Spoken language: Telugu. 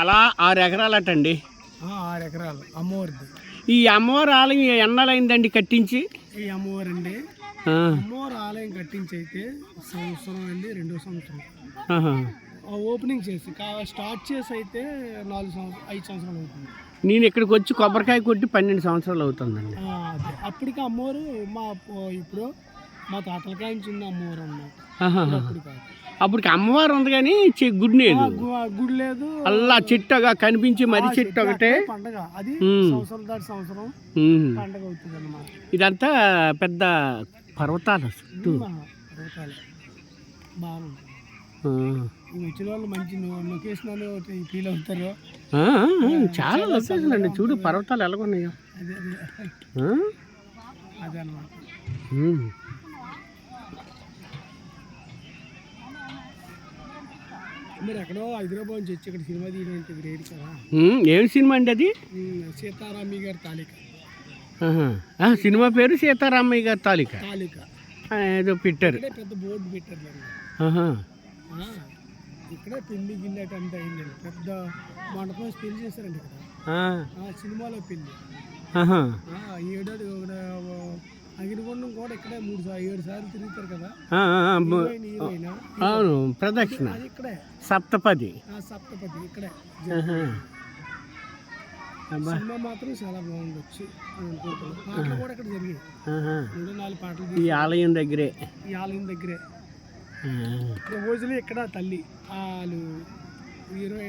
అలా ఆరు ఎకరాలటండి. ఆరు ఎకరాలు. అమ్మవారిది. ఈ అమ్మవారి ఆలయం ఎన్నాళ్ళైందండి కట్టించి? ఈ అమ్మవారు అండి అమ్మవారి ఆలయం కట్టించి అయితే సంవత్సరం అండి రెండో సంవత్సరం. ఓపెనింగ్ చేసి స్టార్ట్ చేసి అయితే నాలుగు సంవత్సరం ఐదు సంవత్సరాలు అవుతుంది. నేను ఇక్కడికి వచ్చి కొబ్బరికాయ కొట్టి పన్నెండు సంవత్సరాలు అవుతుందండి. అప్పటికి అమ్మవారు మా ఇప్పుడు మా తాతల కాయించి ఉన్న అమ్మవారు అన్నమాట. అప్పుడు అమ్మవారు ఉంది కానీ గుడి లేదు. గుడి లేదు. అల్లా చెట్టుగా కనిపించి మర్రి ఆ, చెట్టు ఒకటే. పండగ. అది. సంవత్సరం దాటి సంవత్సరం. పండగ అవుతుంది అన్నమాట ఇదంతా పెద్ద పర్వతాలు చుట్టూ. బాగుంటుంది ఆ. ఈ వచ్చిన వాళ్ళు మంచి లొకేషన్ ఫీల్ అవుతారు. చాలా లొకేషన్ అండి. చూడు పర్వతాలు ఎలాగున్నాయో అదే అదే. అనమాట మీరు ఎక్కడో హైదరాబాద్ నుంచి వచ్చి ఇక్కడ సినిమా తీయడం అంటే గ్రేట్ కదా. ఉమ్, ఏం సినిమా అండి అది? ఉమ్, సీతారామి గారి తాలిక. సినిమా పేరు సీతారామయ్య గారి తాలిక? ఏదో పెట్టారు. పెద్ద బోర్డు పెట్టారు ఇక్కడే పెళ్ళి గిన్నె అంతా అయిందండి పెద్ద మండపం పెళ్ళి చేశారండి ఇక్కడ సినిమాలో పెళ్ళి. ఏడాది అవును ప్రదక్షిణ. సప్తపది. ఇక్కడే. ఈ ఆలయం దగ్గరే. ఈ ఆలయం దగ్గరే. రోజులు ఇక్కడ తల్లి? వాళ్ళు